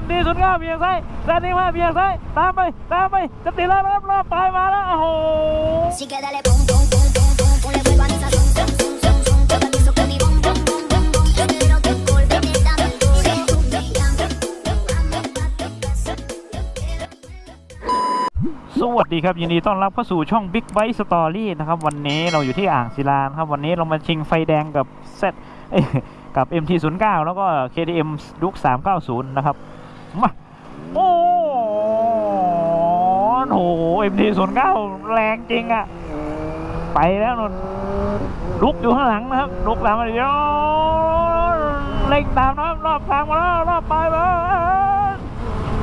มดีสุดง่าเบียงซ้ายแซนนี้มาเบียงซ้าตามไปตามไปจะติดแล้วรอบรอบไปมาแล้วโอ้โหสวัสดีครับ ยินดีต้อนรับเข้าสู่ช่อง Big Bike Story นะครับ วันนี้เราอยู่ที่อ่างศิลาครับ วันนี้เรามาชิงไฟแดงกับเซตกับ MT09 แล้วก็ KTM ดุก390 นะครับ มาโอ้โห MT09 แรงจริงอะไปแล้วนนลุกอยู่ข้างหลังนะครับลุกตามมาเดี๋ยวเล็งตามนะรับรอบทางมาแล้วรอบไปมาแล้ว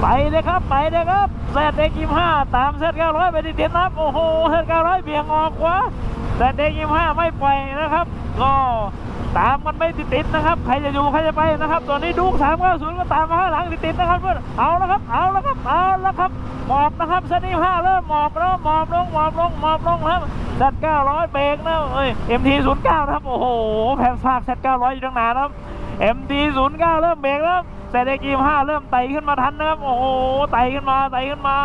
ไปเลยครับไปเลยครับแซดเด็กยิมห้าตามแซดเก้าร้อยไปติดๆนะครับโอ้โหแซดเก้าร้อยเบี่ยงออกขวาแซดเด็กยิมห้าไม่ปล่อยนะครับก็ ตามกันไม่ติดๆนะครับ ใครจะอยู่ใครจะไปนะครับ ตอนนี้ดูสามเก้าศูนย์ก็ตามมาข้างหลังติดๆนะครับเพื่อนเอาแล้วครับ เอาแล้วครับ เอาแล้วครับ หมอบนะครับแซดยี่ห้าเริ่มหมอบแล้วหมอบลงหมอบลงหมอบลงนะครับแซดเก้าร้อยเบรกนะเอ้ยเอ็มทีศูนย์เก้านะครับ โอ้โห แผ่นภาคแซดเก้าร้อยอยู่ตั้งนานครับ MT 0 9เก้าเริ่มเบรกแล้วแต่เด็กยีห้าเริ่มไต่ขึ้นมาทันนะครับ โอ้โห ไต่ขึ้นมา ไต่ขึ้นมา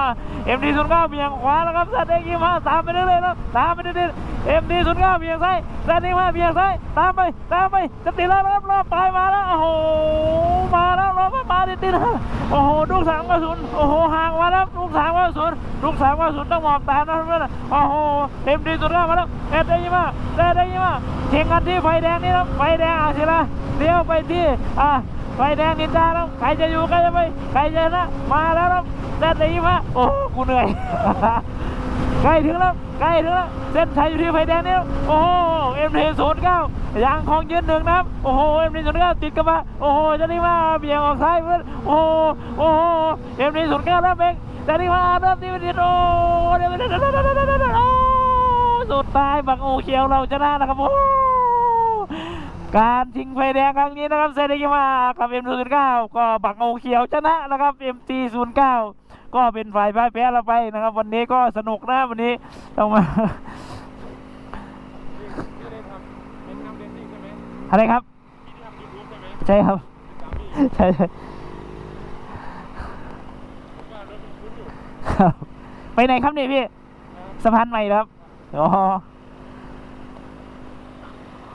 MT 0 9เบี่ยงขวาแล้วครับแต่เด็กยีห้าตามไปเรื่อยๆแล้วตามไปเรื่อยๆ MT 0 9เบี่ยงซ้ายแต่เด็กยีห้าเบียงซ้ายตามไปตามไปจะติดแล้วครับรอบปลายมาแล้วโอ้โหมาแล้วรอบมาติดติดๆโอ้โหลูกสามกระสุนโอ้โหห่างมาแล้วลูกสามกระสุนลูกสามกระสุนต้องหมอบตามนะเพื่อนโอ้โห MT 0 9มาแล้วเอ็ดได้ยี่มาได้ได้ยี่มาเทียงกันที่ไฟแดงนี่นะไฟแดงอะสิละเลี้ยวไปที่อ่าไฟแดงนินจาแล้วใครจะอยู่ใครจะไปใครจะนะมาแล้วครับเส้นตีมาโอ้กูเหนื่อย ใกล้ถึงแล้วใกล้ถึงแล้วเส้นชัยอยู่ที่ไฟแดงนี่ล้วโอ้โหเอ็มทีศูนย์เก้ายางคองยืนหนึ่งนะครับโอ้โหเอ็มทีศูนย์เก้าติดกระบะโอ้โหจะนี่มาเบี่ยงออกซ้ายเพื่อนโอ้โหโอ้โหเอ็มทีศูนย์เก้าแล้วเองจะนี่มาเริ่มที่มันโอ้เดี๋ยวเดี๋ยวโอ้สุดท้ายบังโอเขียวเราชนะนะครับโอ้การชิงไฟแดงครั้งนี้นะครับเซเดกิมากับ M09 ก็บักโอเขียวชนะนะครับ MT09 ก็ เป็นฝ่ายพ่ายแพ้เราไปนะครับ วันนี้ก็สนุกนะวันนี้ต้องมาที่ได้ทำเป็นน้ำเบสซิ่งใช่ไหมอะไรครับที่ได้ทำยูทูบใช่ไหมใช่ครับตามพี่ใช่ใช่ผมว่ารถมันคุ้นอยู่ครับไปไหนครับนี่พี่สะพานใหม่เหรอครับอ๋อ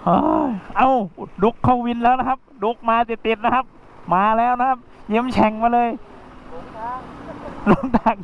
เอ้ยเอาดุกเข้าวินแล้วนะครับ ดุกมาติดๆนะครับ มาแล้วนะครับ เยี่ยมแฉ่งมาเลย ลงทาง